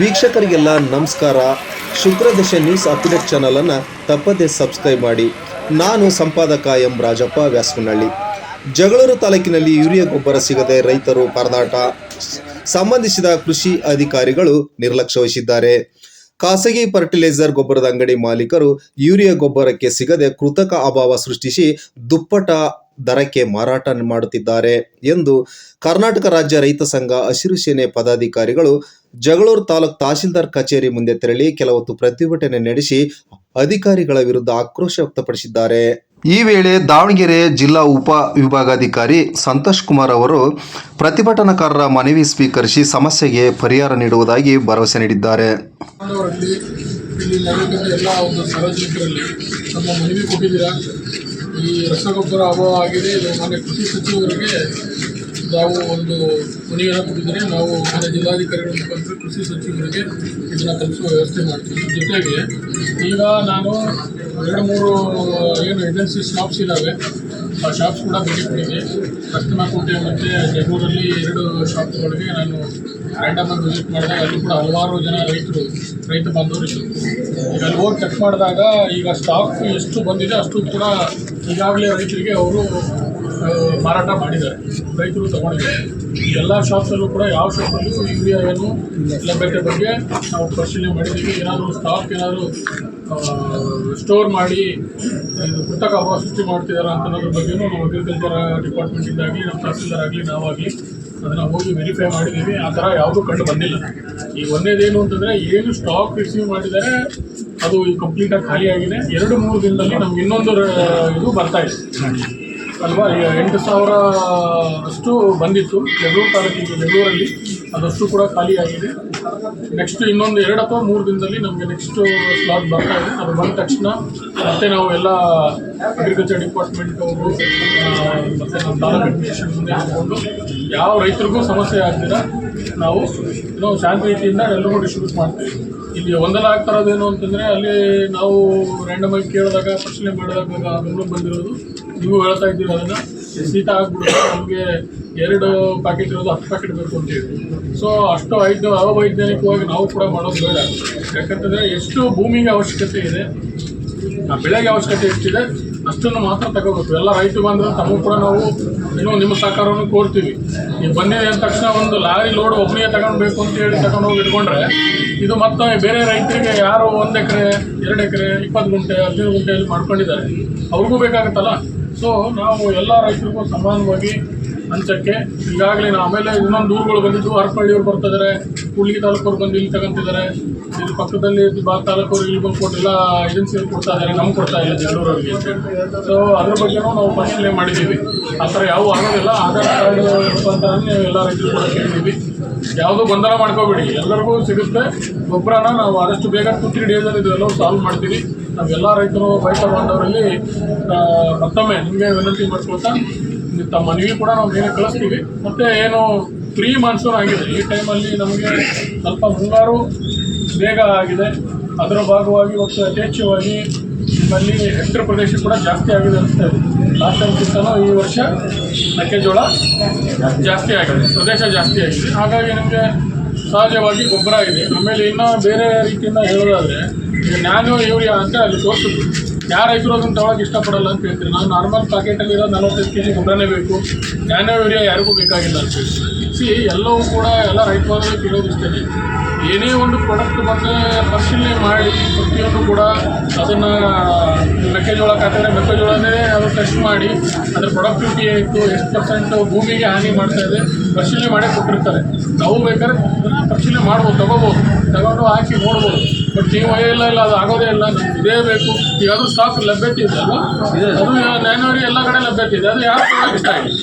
ವೀಕ್ಷಕರಿಗೆಲ್ಲ ನಮಸ್ಕಾರ. ಶುಕ್ರದಶ news update ಚಾನಲನ್ನು ತಪ್ಪದೇ ಸಬ್ಸ್ಕ್ರೈಬ್ ಮಾಡಿ. ನಾನು ಸಂಪಾದಕ ಎಂ ರಾಜಪ್ಪ ವ್ಯಾಸನಹಳ್ಳಿ ಜಗಳೂರು ತಾಲೂಕಿನಲ್ಲಿ ಯೂರಿಯಾ ಗೊಬ್ಬರ ಸಿಗದೆ ರೈತರು ಪರದಾಟ. ಸಂಬಂಧಿಸಿದ ಕೃಷಿ ಅಧಿಕಾರಿಗಳು ನಿರ್ಲಕ್ಷ್ಯ ವಹಿಸಿದ್ದಾರೆ. ಖಾಸಗಿ ಫರ್ಟಿಲೈಸರ್ ಗೊಬ್ಬರದ ಅಂಗಡಿ ಮಾಲೀಕರು ಯೂರಿಯಾ ಗೊಬ್ಬರಕ್ಕೆ ಸಿಗದೆ ಕೃತಕ ಅಭಾವ ಸೃಷ್ಟಿಸಿ ದುಪ್ಪಟ ದರಕ್ಕೆ ಮಾರಾಟ ಮಾಡುತ್ತಿದ್ದಾರೆ ಎಂದು ಕರ್ನಾಟಕ ರಾಜ್ಯ ರೈತ ಸಂಘ ಹಸಿರು ಸೇನೆ ಪದಾಧಿಕಾರಿಗಳು ಜಗಳೂರು ತಾಲೂಕು ತಹಶೀಲ್ದಾರ್ ಕಚೇರಿ ಮುಂದೆ ತೆರಳಿ ಕೆಲವೊತ್ತು ಪ್ರತಿಭಟನೆ ನಡೆಸಿ ಅಧಿಕಾರಿಗಳ ವಿರುದ್ಧ ಆಕ್ರೋಶ ವ್ಯಕ್ತಪಡಿಸಿದ್ದಾರೆ. ಈ ವೇಳೆ ದಾವಣಗೆರೆ ಜಿಲ್ಲಾ ಉಪ ವಿಭಾಗಾಧಿಕಾರಿ ಸಂತೋಷ್ ಕುಮಾರ್ ಅವರು ಪ್ರತಿಭಟನಾಕಾರರ ಮನವಿ ಸ್ವೀಕರಿಸಿ ಸಮಸ್ಯೆಗೆ ಪರಿಹಾರ ನೀಡುವುದಾಗಿ ಭರವಸೆ ನೀಡಿದ್ದಾರೆ. ಈ ರಸಗೊಬ್ಬರ ಅಭಾವ ಆಗಿದೆ. ಇದು ಮಾನ್ಯ ಕೃಷಿ ಸಚಿವರಿಗೆ ನಾವು ಒಂದು ಮನವಿಯನ್ನು ಕೊಟ್ಟಿದ್ದೇನೆ ನಾವು ಮಾನ್ಯ ಜಿಲ್ಲಾಧಿಕಾರಿಗಳ ಮುಖಾಂತರ ಕೃಷಿ ಸಚಿವರಿಗೆ ಇದನ್ನು ತಲುಪಿಸುವ ವ್ಯವಸ್ಥೆ ಮಾಡ್ತೀವಿ. ಜೊತೆಗೆ ಈಗ ನಾನು ಎರಡು ಮೂರು, ಏನು ಏಜೆನ್ಸಿ ಶಾಪ್ಸ್ ಇದ್ದಾವೆ ಆ ಶಾಪ್ಸ್ ಕೂಡ ಕೊಟ್ಟಿದ್ದೆ ಕಸ್ತಮಕೋಟೆ ಮತ್ತು ಜಗಳೂರಲ್ಲಿ ಎರಡು ಶಾಪ್ಸ್ಗಳಿಗೆ ನಾನು ರ್ಯಾಂಡಮಾಗಿ ವಿಸಿಟ್ ಮಾಡಿದಾಗ ಅಲ್ಲಿ ಕೂಡ ಹಲವಾರು ಜನ ರೈತರು, ರೈತ ಬಾಂಧವರು ಇದ್ದರು ಈಗ ಅಲ್ಲಿ ಹೋಗಿ ಚೆಕ್ ಮಾಡಿದಾಗ ಈಗ ಸ್ಟಾಕ್ ಎಷ್ಟು ಬಂದಿದೆ ಅಷ್ಟು ಕೂಡ ಈಗಾಗಲೇ ರೈತರಿಗೆ ಅವರು ಮಾರಾಟ ಮಾಡಿದ್ದಾರೆ. ರೈತರು ತಗೊಂಡಿದ್ದಾರೆ. ಎಲ್ಲ ಶಾಪ್ಸಲ್ಲೂ ಕೂಡ ಯಾವ ಶಾಪಲ್ಲೂ ಯೂರಿಯಾ ಏನು ಲಭ್ಯತೆ ಬಗ್ಗೆ ನಾವು ಪರಿಶೀಲನೆ ಮಾಡಿದ್ದೀವಿ. ಏನಾದರೂ ಸ್ಟಾಕ್ ಏನಾದರೂ ಸ್ಟೋರ್ ಮಾಡಿ, ಇದು ಕೃತಕ ಅಭಾವ ಸೃಷ್ಟಿ ಮಾಡ್ತಿದ್ದಾರೆ ಅಂತ ಅನ್ನೋದ್ರ ಬಗ್ಗೆಯೂ ನಾವು ಅಗ್ರಿಕಲ್ಚರ್ ಡಿಪಾರ್ಟ್ಮೆಂಟಿಂದಾಗಲಿ ನಮ್ಮ ತಹಸೀಲ್ದಾರ್ ಆಗಲಿ, ನಾವಾಗಲಿ ಅದನ್ನು ಹೋಗಿ ವೆರಿಫೈ ಮಾಡಿದ್ದೀವಿ. ಆ ಥರ ಯಾವುದೂ ಕಂಡು ಬಂದಿಲ್ಲ. ಈ ಒಂದೇದೇನು ಅಂತಂದರೆ ಏನು ಸ್ಟಾಕ್ ರಿಸೀವ್ ಮಾಡಿದರೆ ಅದು ಕಂಪ್ಲೀಟಾಗಿ ಖಾಲಿಯಾಗಿದೆ. ಎರಡು, ಮೂರು ದಿನದಲ್ಲಿ ನಮ್ಗೆ ಇನ್ನೊಂದು ಇದು ಬರ್ತಾ ಇದೆ. ಅಲ್ವಾ? ಎಂಟು ಸಾವಿರ ಅಷ್ಟು ಬಂದಿತ್ತು. ಜಗಳೂರು ತಾಲೂಕಿಗೆ ಬೆಂಗಳೂರಲ್ಲಿ ಅದಷ್ಟು ಕೂಡ ಖಾಲಿಯಾಗಿದೆ ನೆಕ್ಸ್ಟ್ ಇನ್ನೊಂದು ಎರಡು ಅಥವಾ ಮೂರು ದಿನದಲ್ಲಿ ನಮಗೆ ನೆಕ್ಸ್ಟ್ ಸ್ಲಾಟ್ ಬರ್ತಾ ಇದೆ. ಅದು ಬಂದ ತಕ್ಷಣ ಮತ್ತೆ ನಾವು ಎಲ್ಲ ಅಗ್ರಿಕಲ್ಚರ್ ಡಿಪಾರ್ಟ್ಮೆಂಟ್ ಅವರು ಮತ್ತೆ ನಮ್ಮ ತಾಲೂಕು ಅಡ್ಮಿನಿಸ್ಟ್ರೇಷನ್ ಮುಂದೆ ಇಟ್ಕೊಂಡು ಯಾವ ರೈತರಿಗೂ ಸಮಸ್ಯೆ ಆಗ್ತೀರ ನಾವು ಏನೋ ಶಾಂತ ರೀತಿಯಿಂದ ಎಲ್ಲರಿಗೂ ಡಿಸ್ಟ್ರಿಬ್ಯೂಟ್ ಮಾಡ್ತೀವಿ. ಇಲ್ಲಿ ಒಂದಲ್ಲ ಆಗ್ತಾ ಇರೋದೇನು ಅಂತಂದರೆ ಅಲ್ಲಿ ನಾವು ರ್ಯಾಂಡಮ್ ಆಗಿ ಕೇಳಿದಾಗ ಪರಿಶೀಲನೆ ಮಾಡಿದಾಗ ಬಂದಿರೋದು. ನೀವು ಹೇಳ್ತಾ ಇದ್ದೀರಿ ಅದನ್ನು? ಶೀತ ನಮಗೆ ಎರಡು ಪ್ಯಾಕೆಟ್ ಇರೋದು ಹತ್ತು ಪ್ಯಾಕೆಟ್ ಬೇಕು ಅಂತೀವಿ ಸೊ ಅಷ್ಟು ಐದು ಅವೈಜ್ಞಾನಿಕವಾಗಿ ನಾವು ಕೂಡ ಮಾಡೋದು ಬೇಡ. ಯಾಕಂತಂದರೆ ಎಷ್ಟು ಭೂಮಿಗೆ ಅವಶ್ಯಕತೆ ಇದೆ, ಆ ಬೆಳೆಗೆ ಅವಶ್ಯಕತೆ ಎಷ್ಟಿದೆ, ಅಷ್ಟನ್ನು ಮಾತ್ರ ತಗೋಬೇಕು. ಎಲ್ಲ ರೈತ ಬಂದರೆ ತಮಗೂ ಕೂಡ ನಾವು ಇನ್ನೂ ನಿಮ್ಮ ಸಹಕಾರವನ್ನು ಕೋರ್ತೀವಿ. ಈಗ ಬಂದಿದೆ ಅಂದ ತಕ್ಷಣ ಒಂದು ಲಾರಿ ಲೋಡ್ ಒಬ್ಬನಿಗೆ ತಗೊಳ್ಬೇಕು ಅಂತ ಹೇಳಿ ತಗೊಂಡು ಹೋಗಿ ಇಟ್ಕೊಂಡ್ರೆ, ಇದು ಮತ್ತೆ ಬೇರೆ ರೈತರಿಗೆ ಯಾರು ಒಂದು ಎಕರೆ, ಎರಡು ಎಕರೆ, ಇಪ್ಪತ್ತು ಗುಂಟೆ, ಹದಿನೈದು ಗುಂಟೆಯಲ್ಲಿ ಮಾಡ್ಕೊಂಡಿದ್ದಾರೆ. ಅವ್ರಿಗೂ ಬೇಕಾಗುತ್ತಲ್ಲ? ಸೊ ನಾವು ಎಲ್ಲ ರೈತರಿಗೂ ಸಮಾನವಾಗಿ ಹಂಚಕ್ಕೆ ಈಗಾಗಲೇ ನಾವು ಆಮೇಲೆ ಇನ್ನೊಂದು ದೂರುಗಳು ಬಂದಿದ್ದು ಹರಪಳ್ಳಿಯವ್ರು ಬರ್ತಾ ಇದ್ದಾರೆ ಕೂಡ್ಲಿಗಿ ತಾಲೂಕವ್ರು ಬಂದು ಇಲ್ಲಿ ತಗೊಂತಿದ್ದಾರೆ ಇಲ್ಲಿ ಪಕ್ಕದಲ್ಲಿ ಬಾ ತಾಲೂಕವ್ರು ಇಲ್ಲಿ ಬಂದು ಕೊಟ್ಟು ಎಲ್ಲ ಕೊಡ್ತಾ ಇದ್ದಾರೆ ನಮ್ಗೆ ಕೊಡ್ತಾ ಇಲ್ಲ ಅವರಿಗೆ ಸೊ ಅದ್ರ ಬಗ್ಗೆನೂ ನಾವು ಪರಿಶೀಲನೆ ಮಾಡಿದ್ದೀವಿ. ಆ ಥರ ಯಾವ ಆಗೋದಿಲ್ಲ. ಆಧಾರ್ ಕಾರ್ಡ್ ಮುಖಾಂತರನೇ ಎಲ್ಲ ರೈತರು ಕೂಡ ಕೇಳಿದ್ದೀವಿ ಯಾವುದೂ ಗೊಂದಲ ಮಾಡ್ಕೋಬೇಡಿ. ಎಲ್ಲರಿಗೂ ಸಿಗುತ್ತೆ. ಗೊಬ್ಬರನ ನಾವು ಆದಷ್ಟು ಬೇಗ ಟು ತ್ರೀ ಡೇಸಲ್ಲಿ ಇದೆಲ್ಲವೂ ಸಾಲ್ವ್ ಮಾಡ್ತೀವಿ. ನಾವೆಲ್ಲ ರೈತರು, ರೈತ ಬಾಂಧವರಲ್ಲಿ ಮತ್ತೊಮ್ಮೆ ನಿಮಗೆ ವಿನಂತಿ ಮಾಡ್ಕೊಳ್ತಾ ನೀವು ತಮ್ಮ ಮನವಿ ಕೂಡ ನಾವು ನೀರು ಕಳಿಸ್ತೀವಿ. ಮತ್ತು ಏನು ಪ್ರೀ ಮಾನ್ಸೂನ್ ಆಗಿದೆ. ಈ ಟೈಮಲ್ಲಿ ನಮಗೆ ಸ್ವಲ್ಪ ಮುಂಗಾರು ಬೇಗ ಆಗಿದೆ. ಅದರ ಭಾಗವಾಗಿ ಮತ್ತು ಯಥೇಚ್ಛವಾಗಿ ನಮ್ಮಲ್ಲಿ ಹೆಕ್ಟರ್ ಪ್ರದೇಶ ಕೂಡ ಜಾಸ್ತಿ ಆಗಿದೆ ಅನಿಸ್ತಾ ಇದೆ ಲಾಸ್ಟ್ ಟೈಮ್ಗಿಂತಲೂ ಈ ವರ್ಷ ಮೆಕ್ಕೆಜೋಳ ಜಾಸ್ತಿ ಆಗಿದೆ. ಪ್ರದೇಶ ಜಾಸ್ತಿ ಆಗಿದೆ. ಹಾಗಾಗಿ ನಮಗೆ ಸಹಜವಾಗಿ ಗೊಬ್ಬರ ಇದೆ ಆಮೇಲೆ ಇನ್ನೂ ಬೇರೆ ರೀತಿಯಿಂದ ಹೇಳೋದಾದರೆ ಈಗ ನ್ಯಾನೋ ಯೂರಿಯಾ ಅಂತ ಅಲ್ಲಿ ತೋರಿಸಿದ್ರು ಯಾರು ರೈತರು ಅದನ್ನು ತಗೊಳಕ್ಕೆ ಇಷ್ಟಪಡಲ್ಲ ಅಂತ ಹೇಳ್ತೀನಿ ನಾನು ನಾರ್ಮಲ್ ಪ್ಯಾಕೆಟಲ್ಲಿರೋ ನಲವತ್ತೈದು ಕೆ ಜಿ ಗೊಬ್ಬರನೇ ಬೇಕು. ನ್ಯಾನೋ ಯೂರಿಯಾ ಯಾರಿಗೂ ಬೇಕಾಗಿಲ್ಲ ಅಂತ ಸಿ ಎಲ್ಲವೂ ಕೂಡ ಎಲ್ಲ ರೈತ ಬಾಂಧವರಿಗೆ ತಿಳಿಯೋದಿಷ್ಟೇ ಏನೇ ಒಂದು ಪ್ರಾಡಕ್ಟ್ ಬಂದರೆ ಪರಿಶೀಲನೆ ಮಾಡಿ, ಪ್ರತಿಯೊಂದು ಕೂಡ ಅದನ್ನು ಮೆಕ್ಕೆಜೋಳ ಹಾಕಿದ್ರೆ ಮೆಕ್ಕೆಜೋಳನೇ ಅದು ಟೆಸ್ಟ್ ಮಾಡಿ, ಅದರ ಪ್ರೊಡಕ್ಟಿವಿಟಿ ಎಷ್ಟು ಎಷ್ಟು ಪರ್ಸೆಂಟ್ ಭೂಮಿಗೆ ಹಾನಿ ಮಾಡ್ತಾ ಇದೆ, ಪರಿಶೀಲನೆ ಮಾಡಿ ಕೊಟ್ಟಿರ್ತಾರೆ. ನಾವು ಬೇಕಾದ್ರೆ ಪರಿಶೀಲನೆ ಮಾಡ್ಬೋದು, ತಗೋಬೋದು, ತಗೊಂಡು ಹಾಕಿ ನೋಡ್ಬೋದು. ಬಟ್ ನೀವು ಇಲ್ಲ ಇಲ್ಲ ಅದು ಆಗೋದೇ ಇಲ್ಲ. ನಮ್ಗೆ ಇದೇ ಬೇಕು. ಈಗ ಅದು ಸ್ಟಾಕ್ ಲಭ್ಯತೆ ಇದೆ ಅದು ಅದು ನ್ಯಾನೋರಿ ಎಲ್ಲ ಕಡೆ ಲಭ್ಯತೆ ಇದೆ. ಅದು ಯಾರು ಇಷ್ಟ ಇಲ್ಲ